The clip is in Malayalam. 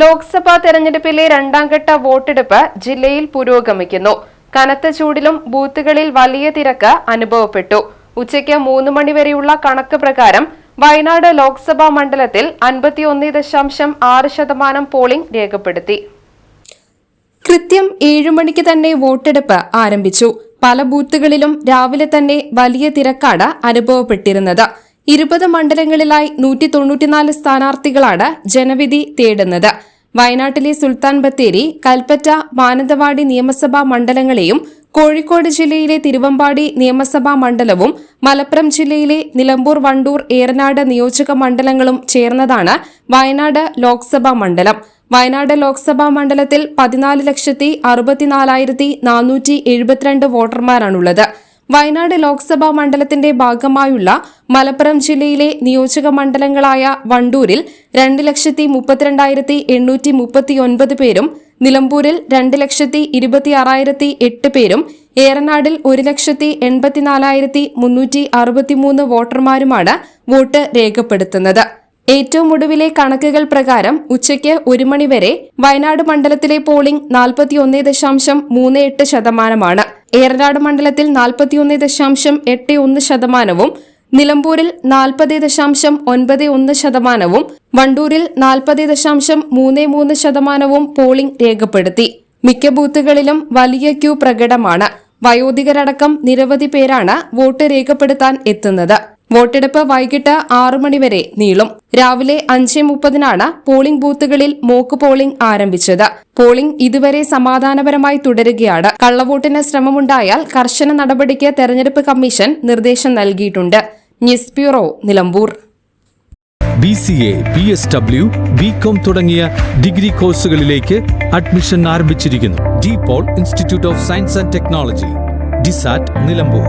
ലോക്സഭാ തെരഞ്ഞെടുപ്പിലെ രണ്ടാംഘട്ട വോട്ടെടുപ്പ് ജില്ലയിൽ പുരോഗമിക്കുന്നു. കനത്ത ചൂടിലും ബൂത്തുകളിൽ വലിയ തിരക്ക് അനുഭവപ്പെട്ടു. ഉച്ചയ്ക്ക് മൂന്ന് മണിവരെയുള്ള കണക്ക് പ്രകാരം വയനാട് ലോക്സഭാ മണ്ഡലത്തിൽ അൻപത്തിയൊന്ന് ദശാംശം ആറ് ശതമാനം പോളിംഗ് രേഖപ്പെടുത്തി. കൃത്യം ഏഴു മണിക്ക് തന്നെ വോട്ടെടുപ്പ് ആരംഭിച്ചു. പല ബൂത്തുകളിലും രാവിലെ തന്നെ വലിയ തിരക്കാണ് അനുഭവപ്പെട്ടിരുന്നത്. ഇരുപത് മണ്ഡലങ്ങളിലായി നൂറ്റി തൊണ്ണൂറ്റിനാല് സ്ഥാനാർത്ഥികളാണ് ജനവിധി തേടുന്നത്. വയനാട്ടിലെ സുൽത്താൻ ബത്തേരി കൽപ്പറ്റ മാനന്തവാടി നിയമസഭാ മണ്ഡലങ്ങളെയും കോഴിക്കോട് ജില്ലയിലെ തിരുവമ്പാടി നിയമസഭാ മണ്ഡലവും മലപ്പുറം ജില്ലയിലെ നിലമ്പൂർ വണ്ടൂർ ഏറനാട് നിയോജക മണ്ഡലങ്ങളും ചേർന്നതാണ് വയനാട് ലോക്സഭാ മണ്ഡലം. വയനാട് ലോക്സഭാ മണ്ഡലത്തിൽ പതിനാല് ലക്ഷത്തി അറുപത്തിനാലായിരത്തി നാനൂറ്റി എഴുപത്തിരണ്ട് വോട്ടർമാരാണുള്ളത്. വയനാട് ലോക്സഭാ മണ്ഡലത്തിന്റെ ഭാഗമായുള്ള മലപ്പുറം ജില്ലയിലെ നിയോജക മണ്ഡലങ്ങളായ വണ്ടൂരിൽ രണ്ട് ലക്ഷത്തി മുപ്പത്തിരണ്ടായിരത്തി എണ്ണൂറ്റി മുപ്പത്തിയൊൻപത് പേരും നിലമ്പൂരിൽ രണ്ട് ലക്ഷത്തി ഇരുപത്തിയാറായിരത്തി എട്ട് പേരും ഏറനാടിൽ ഒരു ലക്ഷത്തി എൺപത്തിനാലായിരത്തി മുന്നൂറ്റി അറുപത്തിമൂന്ന് വോട്ടർമാരുമാണ് വോട്ട് രേഖപ്പെടുത്തുന്നത്. ഏറ്റവും ഒടുവിലെ കണക്കുകൾ പ്രകാരം ഉച്ചയ്ക്ക് ഒരു മണിവരെ വയനാട് മണ്ഡലത്തിലെ പോളിംഗ് നാൽപ്പത്തിയൊന്ന് ദശാംശം മൂന്ന് എട്ട് ശതമാനമാണ്. ഏറനാട് മണ്ഡലത്തിൽ നാൽപ്പത്തിയൊന്ന് ദശാംശം എട്ട് ഒന്ന് ശതമാനവും നിലമ്പൂരിൽ നാൽപ്പത് ദശാംശം ഒൻപത് ഒന്ന് ശതമാനവും വണ്ടൂരിൽ നാൽപ്പത് ദശാംശം മൂന്ന് മൂന്ന് ശതമാനവും പോളിംഗ് രേഖപ്പെടുത്തി. മിക്ക ബൂത്തുകളിലും വലിയ ക്യൂ പ്രകടമാണ്. വയോധികരടക്കം നിരവധി പേരാണ് വോട്ട് രേഖപ്പെടുത്താൻ എത്തുന്നത്. വോട്ടെടുപ്പ് വൈകിട്ട് ആറു മണിവരെ നീളും. രാവിലെ അഞ്ച് മുപ്പതിനാണ് പോളിംഗ് ബൂത്തുകളിൽ മോക്ക് പോളിംഗ് ആരംഭിച്ചത്. പോളിംഗ് ഇതുവരെ സമാധാനപരമായി തുടരുകയാണ്. കള്ളവോട്ടിന് ശ്രമമുണ്ടായാൽ കർശന നടപടിക്ക് തെരഞ്ഞെടുപ്പ് കമ്മീഷൻ നിർദ്ദേശം നൽകിയിട്ടുണ്ട്. News bureau Nilambur. B C A B S W B com തുടങ്ങിയ ഡിഗ്രി കോഴ്സുകളിലേക്ക് അഡ്മിഷൻ ആരംഭിച്ചിരിക്കുന്നു. De Paul institute of science and technology DiSAT Nilambur.